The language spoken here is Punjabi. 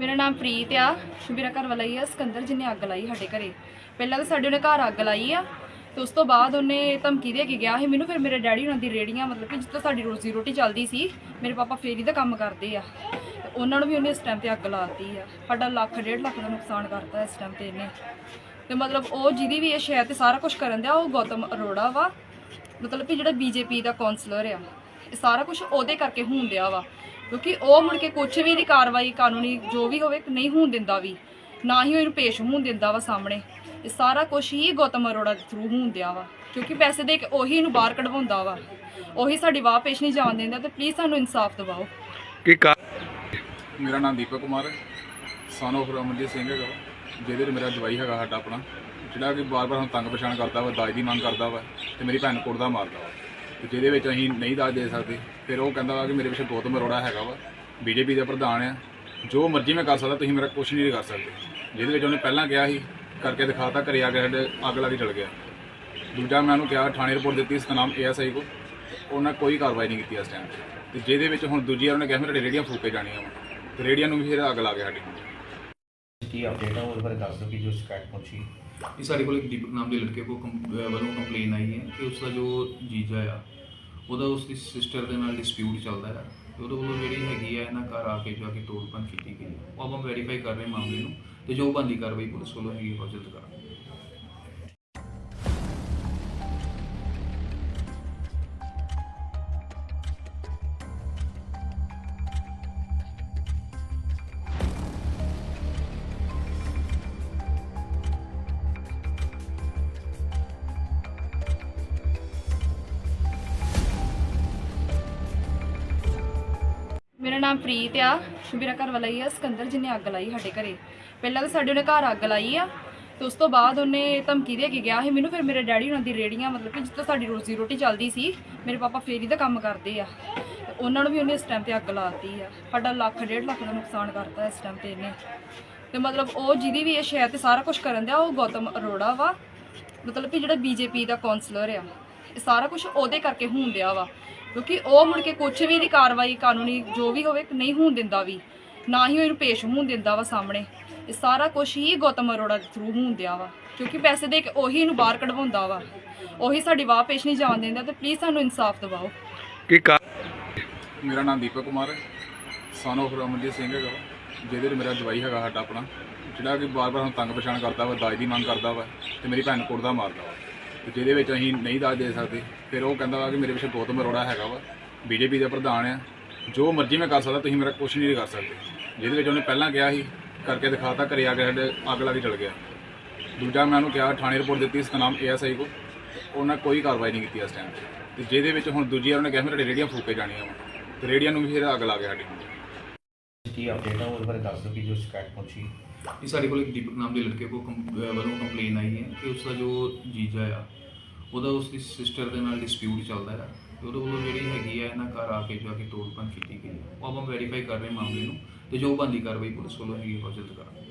ਮੇਰਾ ਨਾਮ ਪ੍ਰੀਤ ਆ। ਮੇਰਾ ਘਰ ਵਾਲਾ ਹੀ ਆ, ਸਿਕੰਦਰ ਜਿਹਨੇ ਅੱਗ ਲਾਈ ਸਾਡੇ ਘਰੇ। ਪਹਿਲਾਂ ਤਾਂ ਸਾਡੇ ਉਹਨੇ ਘਰ ਅੱਗ ਲਾਈ ਆ ਤੇ ਉਸ ਤੋਂ ਬਾਅਦ ਉਹਨੇ ਧਮਕੀ ਦੇ ਕੇ ਗਿਆ ਸੀ। ਮੈਨੂੰ ਫਿਰ ਮੇਰੇ ਡੈਡੀ ਉਹਨਾਂ ਦੀ ਰੇੜੀਆਂ ਮਤਲਬ ਕਿ ਜਿੱਥੋਂ ਸਾਡੀ ਰੋਜ਼ੀ ਰੋਟੀ ਚੱਲਦੀ ਸੀ, ਮੇਰੇ ਪਾਪਾ ਫੇਰੀ ਦਾ ਕੰਮ ਕਰਦੇ ਆ। ਤੇ ਉਹਨਾਂ ਨੂੰ ਵੀ ਉਹਨੇ ਇਸ ਟਾਈਮ ਤੇ ਅੱਗ ਲਾਤੀ ਆ। ਸਾਡਾ ਲੱਖ, ਡੇਢ ਲੱਖ ਦਾ ਨੁਕਸਾਨ ਕਰਤਾ ਇਸ ਟਾਈਮ ਤੇ ਇਹਨੇ। ਤੇ ਮਤਲਬ ਉਹ ਜਿਹਦੀ ਵੀ ਇਹ ਸ਼ਹਿਰ ਤੇ ਸਾਰਾ ਕੁਝ ਕਰਨ ਦਿਆ, ਉਹ ਗੌਤਮ ਅਰੋੜਾ ਵਾ। ਮਤਲਬ ਕਿ ਜਿਹੜਾ ਬੀਜੇਪੀ ਦਾ ਕਾਉਂਸਲਰ ਆ, ਇਹ ਸਾਰਾ ਕੁਝ ਉਹਦੇ ਕਰਕੇ ਹੋਣ ਵਾ। ਕਿਉਂਕਿ ਉਹ ਮੁੜ ਕੇ ਕੁਝ ਵੀ ਦੀ ਕਾਰਵਾਈ ਕਾਨੂੰਨੀ ਜੋ ਵੀ ਹੋਵੇ ਨਹੀਂ ਹੋਣ ਦਿੰਦਾ ਵੀ। ਨਾ ਹੀ ਉਹ ਇਹਨੂੰ ਪੇਸ਼ ਹੋਣ ਦਿੰਦਾ ਵਾ ਸਾਹਮਣੇ। ਇਹ ਸਾਰਾ ਕੁਝ ਹੀ ਗੌਤਮ ਅਰੋੜਾ ਦੇ ਥਰੂ ਹੋਣ ਦਿਆ ਵਾ। ਕਿਉਂਕਿ ਪੈਸੇ ਦੇ ਕੇ ਉਹੀ ਇਹਨੂੰ ਬਾਹਰ ਕਢਵਾਉਂਦਾ ਵਾ। ਉਹੀ ਸਾਡੀ ਵਾਹ ਪੇਸ਼ ਨਹੀਂ ਜਾਣ ਦਿੰਦਾ ਤੇ ਪਲੀਜ਼ ਸਾਨੂੰ ਇਨਸਾਫ ਦਿਵਾਓ। ਕੀ ਕਾ ਮੇਰਾ ਨਾਮ ਦੀਪਕ ਕੁਮਾਰ ਹੈ। ਸਨ of ਰਮਨਜੀਤ ਸਿੰਘ ਹੈਗਾ ਜਿਹਦੇ ਤੇ ਮੇਰਾ ਜਵਾਈ ਹੈਗਾ ਸਾਡਾ ਆਪਣਾ। ਜਿਹੜਾ ਕਿ ਬਾਰ-ਬਾਰ ਸਾਨੂੰ ਤੰਗ ਪਛਾਣ ਕਰਦਾ ਵਾ ਦਾਜ ਦੀ ਮੰਗ ਕਰਦਾ ਵਾ ਤੇ ਮੇਰੀ ਭੈਣ ਨੂੰ ਕੁੱਟਦਾ ਮਾਰਦਾ ਵਾ। ਤੇ ਜਿਹਦੇ ਵਿੱਚ ਅਸੀਂ ਨਹੀਂ ਦਾਜ ਦੇ ਸਕਦੇ। ਫਿਰ ਉਹ ਕਹਿੰਦਾ ਵਾ ਕਿ ਮੇਰੇ ਪਿੱਛੇ ਗੌਤਮ ਅਰੋੜਾ ਹੈਗਾ ਵਾ। ਬੀਜੇਪੀ ਦਾ ਪ੍ਰਧਾਨ ਆ। ਜੋ ਮਰਜ਼ੀ ਮੈਂ ਕਰ ਸਕਦਾ, ਤੁਸੀਂ ਮੇਰਾ ਕੁਝ ਨਹੀਂ ਕਰ ਸਕਦੇ। ਜਿਹਦੇ ਵਿੱਚ ਉਹਨੇ ਪਹਿਲਾਂ ਕਿਹਾ ਸੀ, ਕਰਕੇ ਦਿਖਾਤਾ, ਘਰੇ ਆ ਕੇ ਸਾਡੇ ਅੱਗ ਲਾ ਕੇ ਚਲ ਗਿਆ। ਦੂਜਾ ਮੈਂ ਉਹਨੂੰ ਕਿਹਾ, ਥਾਣੇ ਰਿਪੋਰਟ ਦਿੱਤੀ ਸਤਨਾਮ ਏਐਸਆਈ ਕੋ ਉਹਨਾਂ ਕੋਈ ਕਾਰਵਾਈ ਨਹੀਂ ਕੀਤੀ ਇਸ ਟਾਈਮ ਤੇ। ਜਿਹਦੇ ਵਿੱਚ ਹੁਣ ਦੂਜੀ ਵਾਰ ਉਹਨੇ ਕਿਹਾ ਮੇਰੇ ਰੇੜੀਆਂ ਫੂਕੇ ਜਾਣੀਆਂ ਵਾ। ਤੇ ਰੇੜੀਆਂ ਨੂੰ ਵੀ ਫਿਰ ਅੱਗ ਲਾ ਗਿਆ ਸਾਡੀ ਕੀ ਅਪਡੇਟ ਹੈ ਉਹਦੇ ਬਾਰੇ ਦੱਸ ਦਿਓ ਕਿ ਜੋ ਸ਼ਿਕਾਇਤ ਪਹੁੰਚੀ। ਇਹ ਸਾਡੇ ਕੋਲ ਇੱਕ ਦੀਪਕ ਨਾਮ ਦੇ ਲੜਕੇ ਕੋਲ ਕੰਪ- ਵੱਲੋਂ ਕੰਪਲੇਨ ਆਈ ਹੈ ਕਿ ਉਸ ਦਾ ਜੋ ਜੀਜਾ ਆ, ਉਹਦਾ ਉਸ ਦੀ ਸਿਸਟਰ ਦੇ ਨਾਲ ਡਿਸਪਿਊਟ ਚੱਲਦਾ ਹੈ ਤੇ ਉਹਦੇ ਵੱਲੋਂ ਜਿਹੜੀ ਹੈਗੀ ਆ ਇਹਨਾਂ ਘਰ ਆ ਕੇ ਜਾ ਕੇ ਤੋੜ ਭੰਨ ਕੀਤੀ ਗਈ ਹੈ। ਉਹ ਆਪਾਂ ਵੈਰੀਫਾਈ ਕਰ ਰਹੇ ਮਾਮਲੇ ਨੂੰ ਤੇ ਜੋ ਬੰਦੀ ਕਾਰਵਾਈ ਪੁਲਿਸ ਵੱਲੋਂ ਹੈਗੀ ਉਹ ਜਲਦ ਕਰਾਂਗੇ ਮੇਰਾ ਨਾਮ ਪ੍ਰੀਤ ਆ। ਮੇਰਾ ਘਰ ਵਾਲਾ ਹੀ ਆ, ਸਿਕੰਦਰ ਜਿਹਨੇ ਅੱਗ ਲਾਈ ਸਾਡੇ ਘਰੇ। ਪਹਿਲਾਂ ਤਾਂ ਸਾਡੇ ਉਹਨੇ ਘਰ ਅੱਗ ਲਾਈ ਆ ਤੇ ਉਸ ਤੋਂ ਬਾਅਦ ਉਹਨੇ ਧਮਕੀ ਦੇ ਕੇ ਗਿਆ ਸੀ ਮੈਨੂੰ, ਫਿਰ ਮੇਰੇ ਡੈਡੀ ਉਹਨਾਂ ਦੀ ਰੇੜੀਆਂ ਮਤਲਬ ਕਿ ਜਿੱਥੋਂ ਸਾਡੀ ਰੋਜ਼ੀ ਰੋਟੀ ਚੱਲਦੀ ਸੀ, ਮੇਰੇ ਪਾਪਾ ਫੇਰੀ ਦਾ ਕੰਮ ਕਰਦੇ ਆ। ਤੇ ਉਹਨਾਂ ਨੂੰ ਵੀ ਉਹਨੇ ਇਸ ਟਾਈਮ ਤੇ ਅੱਗ ਲਾਤੀ ਆ। ਸਾਡਾ ਲੱਖ, ਡੇਢ ਲੱਖ ਦਾ ਨੁਕਸਾਨ ਕਰਤਾ ਇਸ ਟਾਈਮ ਤੇ ਇਹਨੇ। ਤੇ ਮਤਲਬ ਉਹ ਜਿਹਦੀ ਵੀ ਇਹ ਸ਼ਹਿਰ ਤੇ ਸਾਰਾ ਕੁਝ ਕਰਨ ਦਿਆ, ਉਹ ਗੌਤਮ ਅਰੋੜਾ ਵਾ। ਮਤਲਬ ਕਿ ਜਿਹੜਾ ਬੀਜੇਪੀ ਦਾ ਕਾਉਂਸਲਰ ਆ, ਇਹ ਸਾਰਾ ਕੁਝ ਉਹਦੇ ਕਰਕੇ ਹੋਣ ਵਾ। ਕਿਉਂਕਿ ਉਹ ਮੁੜ ਕੇ ਕੁਝ ਵੀ ਦੀ ਕਾਰਵਾਈ ਕਾਨੂੰਨੀ ਜੋ ਵੀ ਹੋਵੇ ਨਹੀਂ ਹੋਣ ਦਿੰਦਾ ਵੀ। ਨਾ ਹੀ ਉਹ ਇਹਨੂੰ ਪੇਸ਼ ਹੋਣ ਦਿੰਦਾ ਵਾ ਸਾਹਮਣੇ। ਇਹ ਸਾਰਾ ਕੁਝ ਹੀ ਗੌਤਮ ਅਰੋੜਾ ਦੇ ਥਰੂ ਹੋਣ ਦਿਆ ਵਾ। ਕਿਉਂਕਿ ਪੈਸੇ ਦੇ ਕੇ ਉਹੀ ਇਹਨੂੰ ਬਾਹਰ ਕਢਵਾਉਂਦਾ ਵਾ। ਉਹੀ ਸਾਡੀ ਵਾਹ ਪੇਸ਼ ਨਹੀਂ ਜਾਣ ਦਿੰਦਾ ਤੇ ਪਲੀਜ਼ ਸਾਨੂੰ ਇਨਸਾਫ ਦਿਵਾਓ। ਕੀ ਕਾ ਮੇਰਾ ਨਾਮ ਦੀਪਕ ਕੁਮਾਰ ਹੈ। ਸਨ ਰਮਨਜੀਤ ਸਿੰਘ ਹੈਗਾ ਵਾ, ਜਿਹਦੇ ਤੇ ਮੇਰਾ ਜਵਾਈ ਹੈਗਾ ਸਾਡਾ ਆਪਣਾ। ਜਿਹੜਾ ਕਿ ਬਾਰ-ਬਾਰ ਸਾਨੂੰ ਤੰਗ ਪਛਾਣ ਕਰਦਾ ਵਾ ਦਾਜ ਦੀ ਮੰਗ ਕਰਦਾ ਵਾ ਤੇ ਮੇਰੀ ਭੈਣ ਨੂੰ ਕੁੱਟਦਾ ਮਾਰਦਾ ਵਾ। ਜਿਹਦੇ ਵਿੱਚ ਅਸੀਂ ਨਹੀਂ ਦਾਜ ਦੇ ਸਕਦੇ, ਫਿਰ ਉਹ ਕਹਿੰਦਾ ਵਾ ਕਿ ਮੇਰੇ ਪਿੱਛੇ ਗੌਤਮ ਅਰੋੜਾ ਹੈਗਾ ਵਾ। ਬੀਜੇਪੀ ਦਾ ਪ੍ਰਧਾਨ ਆ। ਜੋ ਮਰਜ਼ੀ ਮੈਂ ਕਰ ਸਕਦਾ, ਤੁਸੀਂ ਮੇਰਾ ਕੁਝ ਨਹੀਂ ਕਰ ਸਕਦੇ। ਜਿਹਦੇ ਵਿੱਚ ਉਹਨੇ ਪਹਿਲਾਂ ਕਿਹਾ ਸੀ, ਕਰਕੇ ਦਿਖਾਤਾ, ਘਰੇ ਆ ਕੇ ਸਾਡੇ ਅੱਗ ਲਾ ਕੇ ਚਲ ਗਿਆ। ਦੂਜਾ ਮੈਂ ਉਹਨੂੰ ਕਿਹਾ, ਥਾਣੇ ਰਿਪੋਰਟ ਦਿੱਤੀ ਸਤਨਾਮ ਏਐਸਆਈ ਕੋ ਉਹਨਾਂ ਕੋਈ ਕਾਰਵਾਈ ਨਹੀਂ ਕੀਤੀ ਇਸ ਟਾਈਮ ਤੇ। ਜਿਹਦੇ ਵਿੱਚ ਹੁਣ ਦੂਜੀ ਵਾਰ ਉਹਨੇ ਕਿਹਾ ਮੇਰੇ ਰੇੜੀਆਂ ਫੂਕੇ ਜਾਣੀਆਂ ਵਾ। ਤੇ ਰੇੜੀਆਂ ਨੂੰ ਵੀ ਫਿਰ ਅੱਗ ਲਾ ਗਿਆ ਸਾਡੇ ਕੀ ਅਪਡੇਟ ਆ, ਉਹਦੇ ਬਾਰੇ ਦੱਸ ਦਿਓ ਕਿ ਜੋ ਸ਼ਿਕਾਇਤ ਪਹੁੰਚੀ। ਇਹ ਸਾਡੇ ਕੋਲ ਇੱਕ ਦੀਪਕ ਨਾਮ ਦੇ ਲੜਕੇ ਕੋਲ ਕੰਪ- ਅਹ ਵੱਲੋਂ ਕੰਪਲੇਨ ਆਈ ਹੈ ਕਿ ਉਸ ਦਾ ਜੋ ਜੀਜਾ ਆ, ਉਹਦਾ ਉਸ ਦੀ ਸਿਸਟਰ ਦੇ ਨਾਲ ਡਿਸਪਿਊਟ ਚੱਲਦਾ ਹੈ ਤੇ ਉਹਦੇ ਵੱਲੋਂ ਜਿਹੜੀ ਹੈਗੀ ਆ ਇਹਨਾਂ ਘਰ ਆ ਕੇ ਜਾ ਕੇ ਤੋੜ ਭੰਨ ਕੀਤੀ ਗਈ ਹੈ। ਉਹ ਆਪਾਂ ਵੈਰੀਫਾਈ ਕਰ ਰਹੇ ਹਾਂ ਮਾਮਲੇ ਨੂੰ ਤੇ ਜੋ ਬੰਦੀ ਕਾਰਵਾਈ ਪੁਲਿਸ ਵੱਲੋਂ ਹੈਗੀ ਉਹ ਜਲਦ ਕਰਾਂਗੇ